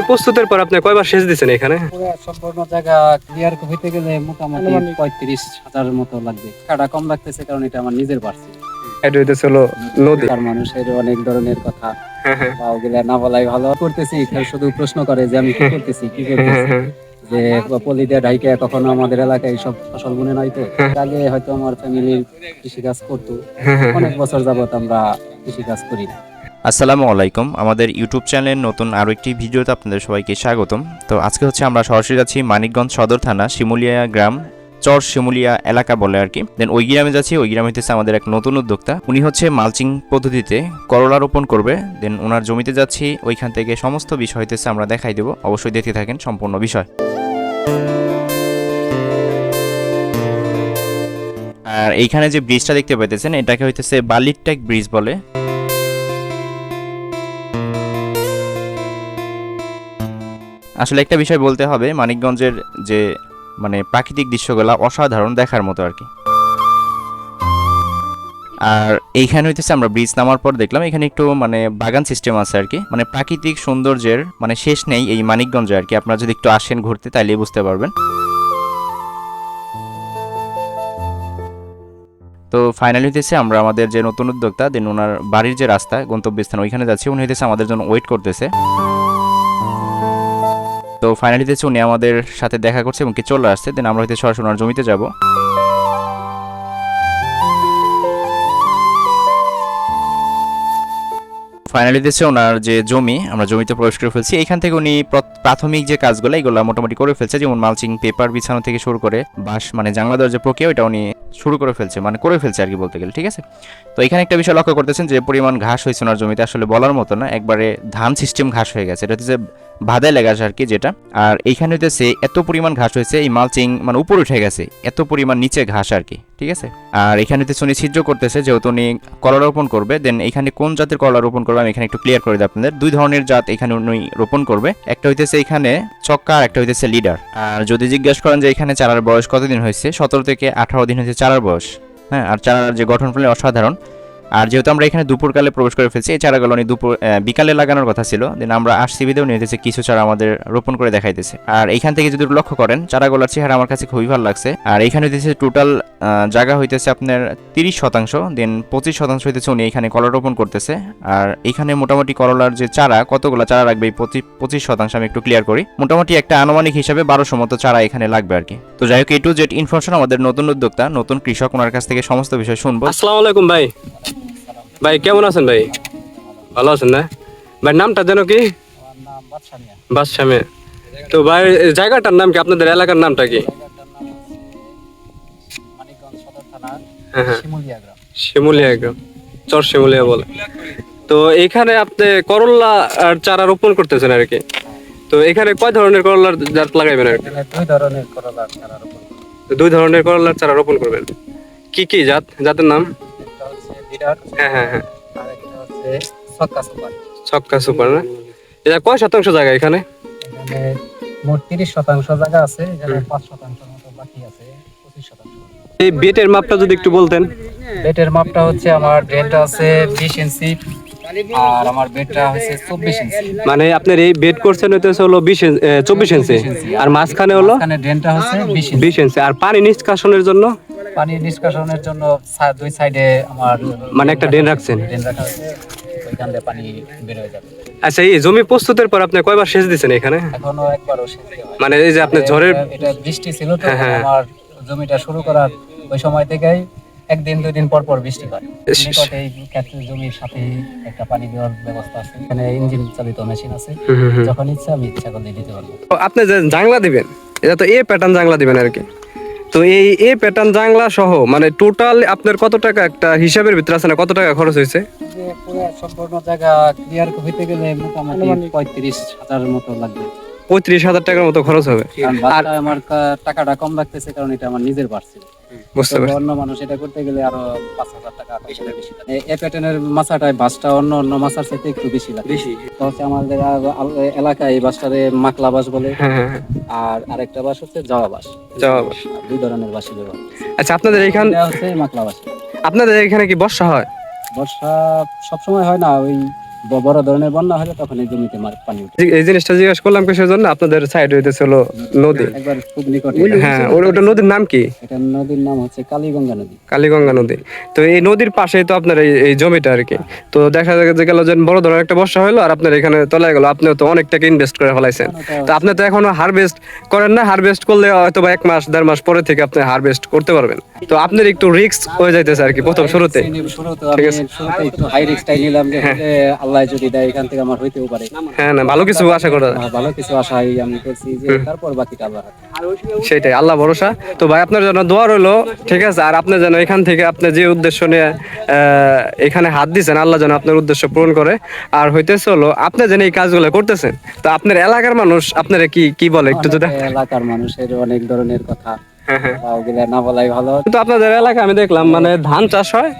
জমি প্রস্তুতের পর আপনি কয়বার সেচ দিচ্ছেন এখানে? সম্পূর্ণ জায়গা ক্লিয়ার হইতে গেলে মোটামুটি পঁয়ত্রিশ হাজারের মতো লাগবে। টাকাটা কম লাগতেছে কারণ এটা আমার নিজের বাড়ছে। এটা হইতেছে হলো নদী। আর মানুষের অনেক ধরনের কথা। হ্যাঁ, হ্যাঁ, বা ওগুলা না বলাই ভালো। করতেছি শুধু প্রশ্ন করে যে আমি কি করতেছি কি হ্যাঁ, করতেছি। যে পলি দিয়ে ঢাইকে কখনো আমাদের এলাকায় সব ফসল বুনে নাই তো? আগে হয়তো আমার ফ্যামিলির কৃষিকাজ করতো। অনেক বছর যাবত আমরা কৃষিকাজ করি না। আসসালামু আলাইকুম। আমাদের ইউটিউব চ্যানেলের নতুন আরও একটি ভিডিওতে আপনাদের সবাইকে স্বাগতম। তো আজকে হচ্ছে আমরা সরাসরি যাচ্ছি মানিকগঞ্জ সদর থানা, শিমুলিয়া গ্রাম, চর শিমুলিয়া এলাকা বলে আর কি। দেন ওই গ্রামে যাচ্ছি, ওই গ্রামে হচ্ছে আমাদের এক নতুন উদ্যোক্তা। উনি হচ্ছে মালচিং পদ্ধতিতে করলা রোপণ করবে। দেন ওনার জমিতে যাচ্ছি, ওইখান থেকে সমস্ত বিষয় হইতেছে আমরা দেখাই দেবো। অবশ্যই দেখতে থাকেন, সম্পূর্ণ বিষয়। আর এইখানে যে ব্রিজটা দেখতে পাইতেছেন, এটাকে হইতেছে বালিরটেক ব্রিজ বলে। আসলে একটা বিষয় বলতে হবে, মানিকগঞ্জের যে মানে প্রাকৃতিক দৃশ্যগুলা অসাধারণ দেখার মতো আর কি। আর এইখানে হইতেছে আমরা ব্রিজ নামার পর দেখলাম, এখানে একটু মানে বাগান সিস্টেম আছে আর কি। মানে প্রাকৃতিক সৌন্দর্যের মানে শেষ নেই এই মানিকগঞ্জে আর কি। আপনারা যদি একটু আসেন ঘুরতে, তাইলেই বুঝতে পারবেন। তো ফাইনালি হইতেছে আমরা আমাদের যে নতুন উদ্যোক্তা, দেন ওনার বাড়ির যে রাস্তা, গন্তব্যস্থান, ওইখানে যাচ্ছি। উনি হইতেছে আমাদের জন্য ওয়েট করতেছে। তো ফাইনালি হচ্ছে উনি আমাদের সাথে দেখা করছে এবং কি চলে আসছে দেন আমরা হয়তো সরাসরি ওনার জমিতে যাব। ফাইনালি দিচ্ছে ওনার যে জমি, আমরা জমিতে প্রবেশ করে ফেলছি। এখান থেকে উনি প্রাথমিক যে কাজগুলো, এগুলো মোটামুটি করে ফেলছে। যেমন মালচিং পেপার বিছানো থেকে শুরু করে বাঁশ মানে জাংলা দেওয়ার যে প্রক্রিয়া ওটা উনি শুরু করে ফেলছে মানে করে ফেলছে আর কি বলতে গেলে, ঠিক আছে? তো এখানে একটা বিষয় লক্ষ্য করতেছেন যে, পরিমাণ ঘাস হয়েছে ওনার জমিতে, আসলে বলার মতো না। একবারে ধান সিস্টেম ঘাস হয়ে গেছে। এটা হচ্ছে ভাদাই লেগাস আর কি যেটা। আর এইখানে হইতেছে এত পরিমাণ ঘাস হয়েছে, এই মালচিং মানে উপরে উঠে গেছে, এত পরিমাণ নিচে ঘাস আর কি ঠিক আছে? আর এখানে হইতেছে উনি ছিদ্র করতেছে, যেহেতু উনি কলা রোপণ করবে দেন এখানে কোন জাতের কলা রোপণ করবে আমি এখানে একটু ক্লিয়ার করে দিই আপনাদের। দুই ধরনের জাত এখানে উনি রোপণ করবে, একটা হইতেছে এখানে চক্কা আর একটা হইতেছে লিডার। আর যদি জিজ্ঞেস করেন যে এখানে চারার বয়স কতদিন হয়েছে, সতেরো থেকে আঠারো দিন হয়েছে চারার বয়স হ্যাঁ? আর চারার যে গঠন ফলে অসাধারণ আর যেহেতু আমরা এখানে দুপুরকালে প্রবেশ করে ফেলছি এই চারাগুলো উনি দুপুর বিকালে লাগানোর কথা ছিল। দেন আমরা আসছি বিদেও নিয়ে কিছু চারা আমাদের রোপণ করে দেখাইতেছে। আর এইখান থেকে যদি লক্ষ্য করেন, চারাগুলোর চেহারা আমার কাছে খুবই ভালো লাগছে। আর এইখানে হইতেছে টোটাল জায়গা হইতেছে আপনার তিরিশ শতাংশ দেন পঁচিশ শতাংশ হইতেছে উনি এখানে কলা রোপণ করতেছে। আর এখানে মোটামুটি করলার যে চারা, কতগুলো চারা লাগবে এই পঁচিশ শতাংশ আমি একটু ক্লিয়ার করি। মোটামুটি একটা আনুমানিক হিসাবে বারোশো মতো চারা এখানে লাগবে আর কি। তো যাই হোক এ টু জেড ইনফরমেশন আমাদের নতুন উদ্যোক্তা, নতুন কৃষক, ওনার কাছ থেকে সমস্ত বিষয় শুনব। আসসালামু আলাইকুম ভাই। ভাই কেমন আছেন ভাই? ভালো আছেন না? ভাই নামটা যেন কি? আমার নাম বাদশা মিয়া বাদশা মিয়া। তো ভাই জায়গাটার নাম কি? আপনাদের এলাকার নামটা কি? হ্যাঁ হ্যাঁ। শিমুলিয়া গ্রাম। চর শিমুলিয়া বলে। তো এখানে আপনি করল্লা আর চারা রোপণ করতেছেন আর কি? তো এখানে কয় ধরনের করলার জাত লাগাইবেন আর কি? দুই ধরনের করলা চারা রোপণ দুই ধরনের করলার চারা রোপণ করবেন। কি কি জাত? জাতের নাম? হ্যাঁ হ্যাঁ হ্যাঁ। আর হচ্ছে সুপার। ছক্কা সুপার না? এটা কয় শতাংশ জায়গা এখানে? এখানে মোট তিরিশ শতাংশ জায়গা আছে এখানে পাঁচ শতাংশ মতো বাকি আছে পঁচিশ শতাংশ এই বেটের মাপটা যদি একটু বলতেন। বেটের মাপটা হচ্ছে আমার ড্রেনটা আছে বিশ ইঞ্চি আর আমার বেডটা হচ্ছে চব্বিশ ইঞ্চি। মানে আপনার এই বেড করছেন হইতেছে হলো বিশ চব্বিশ ইঞ্চি। আর মাঝখানে হলো? ড্রেনটা হচ্ছে বিশ ইঞ্চি। আর পানি নিষ্কাশনের জন্য? পানি নিষ্কাশনের জন্য দুই সাইডে আমার মানে একটা ড্রেন রাখছেন? ড্রেন রাখা ওইখান দিয়ে পানি বের হয়ে যাবে। আচ্ছা এই জমি প্রস্তুতের পর আপনি কয়বার সেচ দিচ্ছেন এখানে? এখনও একবারও দেওয়া মানে এই যে আপনার ঝড়ের এটা- বৃষ্টি ছিল তো হ্যাঁ, হ্যাঁ। আমার জমিটা শুরু করার ওই সময় থেকেই একদিন দুই দিন পর পর বৃষ্টি হয়। ইস। নিকটে এই ক্ষেত্রে জমির সাথে একটা পানি দেওয়ার ব্যবস্থা আছে। এখানে ইঞ্জিন চালিত মেশিন আছে। যখন ইচ্ছা আমি ইচ্ছা করলে দিতে পারব। আপনি যে জাংলা দিবেন এটা তো এ প্যাটার্ন জাংলা দিবেন আর কি। তো এই এ প্যাটার্ন জাংলা সহ মানে টোটাল আপনার কত টাকা একটা হিসাবের ভিতরে আছে না, কত টাকা খরচ হয়েছে? সম্পূর্ণ জায়গা ক্লিয়ার হইতে গেলে মোটামুটি পঁয়ত্রিশ হাজারের মতো লাগবে। পঁয়ত্রিশ হাজার টাকার মতো খরচ হবে। বাচ্চা আমার টাকাটা কম লাগতেছে কারণ এটা আমার নিজের বাড়ছে বুঝতে পারছি। অন্য মানুষ এটা করতে গেলে আরও পাঁচ হাজার টাকা বেশি লাগে। এই প্যাটার্নের মাছাটায় বাসটা অন্য অন্য মাছার সাথে একটু বেশি লাগে। বেশি। তো হচ্ছে আমাদের এলাকায় এই বাসটারে মাকলা বাস বলে। হ্যাঁ হ্যাঁ হ্যাঁ। আর আরেকটা বাস হচ্ছে জাওয়া বাস। যাওয়া বাস। দুই ধরনের বাসি ব্যবহার আচ্ছা আপনাদের এইখান এটা হচ্ছে মাকলা বাস। আপনাদের এখানে কি বর্ষা হয়? বর্ষা সবসময় হয় না ওই বড় ধরনের বন্যা হলে তখন এই জমিতে পানি উঠে। এই জিনিসটা জিজ্ঞাসা করলাম আপনাদের সাইড নদী। একবার খুব নিকটে। হ্যাঁ ওটা নদীর নাম কি? এটা নদীর নাম হচ্ছে কালীগঙ্গা নদী। কালীগঙ্গা নদী। তো এই নদীর পাশেই তো আপনার এই জমিটা আর কি। তো দেখা যে গেল যে বড় ধরনের একটা বর্ষা হলো আর আপনার এখানে তলায় গেল। আপনিও তো অনেক টাকা ইনভেস্ট করে ফেলাইছেন। তো আপনি তো এখনও হারভেস্ট করেন না। হারভেস্ট করলে হয়তো এক মাস দেড় মাস পরে থেকে আপনি হারভেস্ট করতে পারবেন। তো আপনার একটু রিস্ক হয়ে যাইতেছে আর কি প্রথম শুরুতে। শুরুতে একটু হাই রিস্কটাই নিলাম যে হলে আল্লাহ যদি দেয় এখান থেকে আমার হইতেও পারে। হ্যাঁ না ভালো কিছু আশা করা ভালো কিছু আশাই আমি করছি যে তারপর বাকিটা আল্লাহ সেটাই আল্লাহ ভরসা। তো ভাই আপনার জন্য দোয়া রইল ঠিক আছে? আর আপনি যেন এখান থেকে আপনি যে উদ্দেশ্য নিয়ে আহ, এখানে হাত দিয়েছেন আল্লাহ যেন আপনার উদ্দেশ্য পূরণ করে। আর হইতেছে হলো আপনি যেন এই কাজগুলো করতেছেন তো আপনার এলাকার মানুষ আপনারা কি কি বলে? একটু যদি এলাকার মানুষের অনেক ধরনের কথা। হ্যাঁ, হ্যাঁ। ওগুলা না বলাই ভালো। কিন্তু আপনাদের এলাকায় আমি দেখলাম মানে ধান চাষ হয়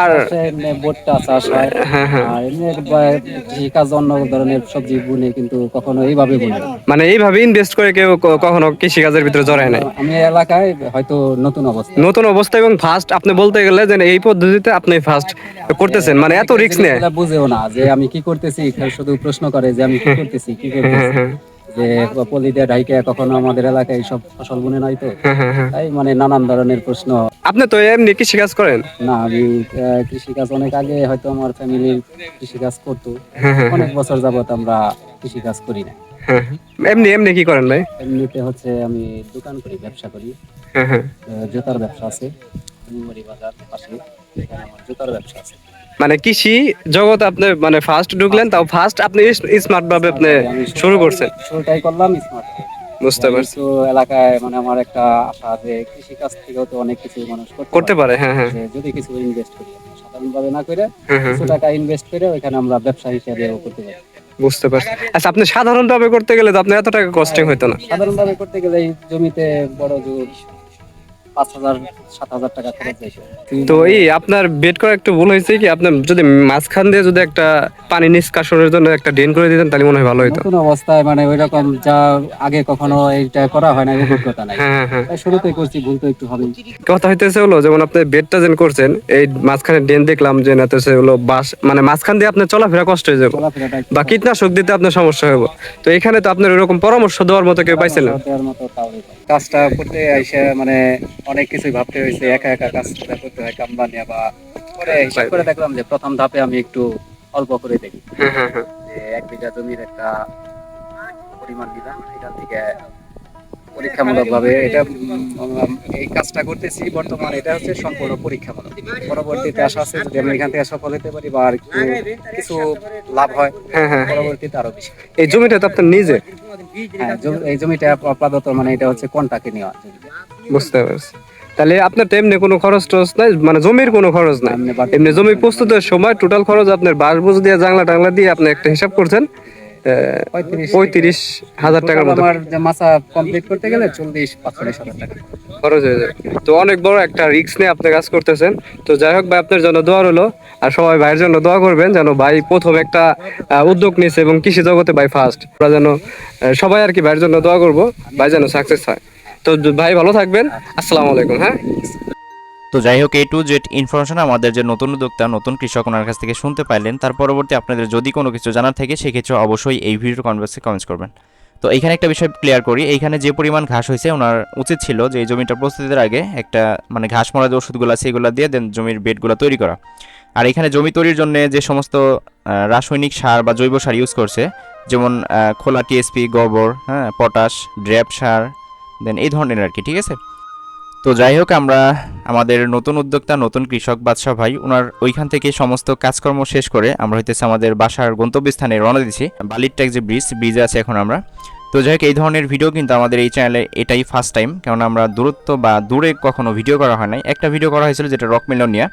আর এমনি ভুট্টা চাষ হয়। হ্যাঁ, আর এমনি কৃষিকাজ অন্য ধরনের সবজি বুনে কিন্তু কখনো এইভাবে বুনে মানে এইভাবে ইনভেস্ট করে কেউ কখনো কৃষিকাজের ভিতরে জড়ায় নাই? আমি এলাকায় হয়তো নতুন অবস্থা। নতুন অবস্থা এবং ফার্স্ট আপনি বলতে গেলে যে এই পদ্ধতিতে আপনি ফার্স্ট করতেছেন মানে এত রিস্ক নিয়ে। জিনিসগুলা বুঝেও না যে আমি কি করতেছি শুধু প্রশ্ন করে যে আমি কি করতেছি কি হ্যাঁ, করতেছি যে পলি দিয়ে কখনো আমাদের এলাকায় সব ফসল বুনে নাই তো? হ্যাঁ, হ্যাঁ, হ্যাঁ। তাই মানে নানান ধরনের প্রশ্ন। আপনি তো এমনি কৃষিকাজ করেন? না আমি আহ, কৃষিকাজ অনেক আগে হয়তো আমার ফ্যামিলির কৃষিকাজ করতো। হ্যাঁ, হ্যাঁ, অনেক বছর যাবত আমরা কৃষিকাজ করি না। এমনি এমনি কি করেন ভাই? এমনিতে হচ্ছে আমি দোকান করি ব্যবসা করি। জুতার ব্যবসা আছে। বাজার পাশে আমার জুতার ব্যবসা আছে। মানে কৃষি জগৎ আপনি মানে ফার্স্ট ঢুকলেন তাও ফার্স্ট আপনি স্মার্ট ভাবে আপনি শুরু করছেন। শুরুটাই করলাম স্মার্ট বুঝতে পারছি। এলাকায় মানে আমার একটা আশা যে কৃষি কাজ থেকেও তো অনেক কিছু মানুষ করতে পারে। হ্যাঁ হ্যাঁ। যদি কিছু ইনভেস্ট করি সাধারণ ভাবে না করে হ্যাঁ, হ্যাঁ। কিছু টাকা ইনভেস্ট করে ওইখানে আমরা ব্যবসা হিসেবে করতে পারি। বুঝতে পারছি। আচ্ছা আপনি সাধারণ ভাবে করতে গেলে তো আপনি এত টাকা কস্টিং হইতো না। সাধারণ ভাবে করতে গেলে জমিতে বড় জোর পাঁচ হাজার সাত হাজার টাকা খরচ তো এই আপনার বেড করা একটু ভুল হয়েছে কি? আপনার যদি মাঝখান দিয়ে যদি একটা পানি নিষ্কাশনের জন্য একটা ড্রেন করে দিতেন তাহলে মনে হয় ভালো নতুন অবস্থায় মানে ওই রকম যা আগে কখনো এইটা করা হয় না অভিজ্ঞতা নাই। হ্যাঁ হ্যাঁ হ্যাঁ। শুরুতে করছি ভুল তো একটু হবেই কথা হইতেছে হলো যেমন আপনি বেডটা যেন করছেন এই মাঝখানে ড্রেন দেখলাম যে না সে হলো বাস মানে মাঝখান দিয়ে আপনার চলাফেরা কষ্ট হয়ে যাবে। বা কীটনাশক দিতে আপনার সমস্যা হবে তো এখানে তো আপনার এরকম পরামর্শ দেওয়ার মতো কেউ পাইছিলেন। কাজটা করতে আইসে মানে অনেক কিছুই ভাবতে হয়েছে একা একা কাজটা করতে হয় কামলা নিয়ে বা পরে হিসাব করে দেখলাম যে প্রথম ধাপে আমি একটু অল্প করে দেখি। হ্যাঁ হ্যাঁ হ্যাঁ। যে এক বিঘা জমির একটা পরিমাণ দিলাম এখান থেকে পরীক্ষামূলক ভাবে এটা এই কাজটা করতেছি। বর্তমানে এটা হচ্ছে সম্পূর্ণ পরীক্ষামূলক। পরবর্তীতে আশা আছে যদি আমি এখান থেকে সফল হতে পারি বা আর কিছু লাভ হ্যাঁ পরবর্তীতে আরও বেশি। এই জমিটা তো আপনার নিজে হ্যাঁ জমি- এই জমিটা আপাতত মানে এটা হচ্ছে কন্টাকে নেওয়া। বুঝতে পারছি। তাহলে আপনার তো এমনি কোনো খরচ টরচ নাই মানে জমির কোনো খরচ নাই। এমনি জমি প্রস্তুতের সময় টোটাল খরচ আপনার বাঁশ বুঝ দিয়ে জাংলা টাংলা দিয়ে আপনি একটা হিসাব করছেন। পঁয়ত্রিশ হাজার টাকার মতো। আমার মাসা কমপ্লিট করতে গেলে চল্লিশ পাঁচচল্লিশ হাজার টাকা। খরচ হয়ে যাবে। তো অনেক বড় একটা রিস্ক নিয়ে আপনি কাজ করতেছেন। তো যাই হোক ভাই আপনার জন্য দোয়া রইল। আর সবাই ভাইয়ের জন্য দোয়া করবেন যেন ভাই প্রথম একটা উদ্যোগ নিয়েছে এবং কৃষি জগতে ভাই ফার্স্ট আমরা যেন সবাই আর কি ভাইয়ের জন্য দোয়া করব ভাই যেন সাকসেস হয়। তো ভাই ভালো থাকবেন। আসসালামু আলাইকুম হ্যাঁ? তো যাই হোক এই টু জেড ইনফরমেশন আমাদের যে নতুন উদ্যোক্তা, নতুন কৃষক ওনার কাছ থেকে শুনতে পাইলেন। তার পরবর্তী আপনাদের যদি কোনো কিছু জানার থাকে, সেক্ষেত্রে অবশ্যই এই ভিডিওর কনভার্সে কমেন্টস করবেন। তো এইখানে একটা বিষয় ক্লিয়ার করি এইখানে যে পরিমাণ ঘাস হয়েছে, ওনার উচিত ছিল যে এই জমিটা প্রস্তুতির আগে একটা মানে ঘাস মরা যে ওষুধগুলো আছে, এগুলো দিয়ে দেন জমির বেডগুলো তৈরি করা। আর এখানে জমি তৈরির জন্য যে সমস্ত রাসায়নিক সার বা জৈব সার ইউজ করছে, যেমন খোলা টিএসপি গোবর হ্যাঁ পটাশ ড্র্যাপ সার, দেন এই ধরনের আর কি, ঠিক আছে? তো যাই হোক, আমরা আমাদের নতুন উদ্যোক্তা, নতুন কৃষক বাদশাহ ভাই ওনার ওইখান থেকে সমস্ত কাজকর্ম শেষ করে আমরা হইতেছে আমাদের বাসার গন্তব্যস্থানে রওনা দিচ্ছি বালির ট্যাক যে ব্রিজ ব্রিজে আছে এখন আমরা। তো যাই হোক, এই ধরনের ভিডিও কিন্তু আমাদের এই চ্যানেলে এটাই ফার্স্ট টাইম কারণ আমরা দূরত্ব বা দূরে কখনো ভিডিও করা হয় নাই। একটা ভিডিও করা হয়েছিল যেটা রক মিলন নিয়ে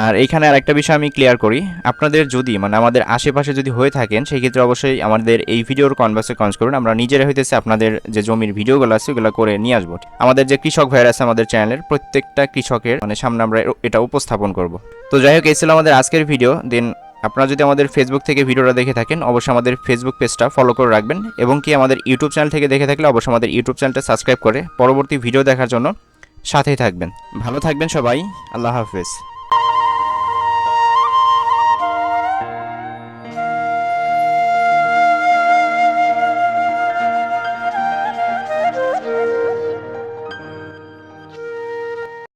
আর এইখানে আর একটা বিষয় আমি ক্লিয়ার করি। আপনাদের যদি মানে আমাদের আশেপাশে যদি হয়ে থাকেন সেই ক্ষেত্রে অবশ্যই আমাদের এই ভিডিওর কনভার্সে কনস করুন। আমরা নিজেরা হইতেছে আপনাদের যে জমির ভিডিওগুলো আছে, ওগুলো করে নিয়ে আসব। আমাদের যে কৃষক ভাইয়ের আছে আমাদের চ্যানেলের প্রত্যেকটা কৃষকের মানে সামনে আমরা এটা উপস্থাপন করব। তো যাই হোক, এই ছিল আমাদের আজকের ভিডিও দেন আপনারা যদি আমাদের ফেসবুক থেকে ভিডিওটা দেখে থাকেন, অবশ্যই আমাদের ফেসবুক পেজটা ফলো করে রাখবেন। এবং কি আমাদের ইউটিউব চ্যানেল থেকে দেখে থাকলে অবশ্যই আমাদের ইউটিউব চ্যানেলটা সাবস্ক্রাইব করে পরবর্তী ভিডিও দেখার জন্য সাথেই থাকবেন। ভালো থাকবেন সবাই। আল্লাহ হাফেজ।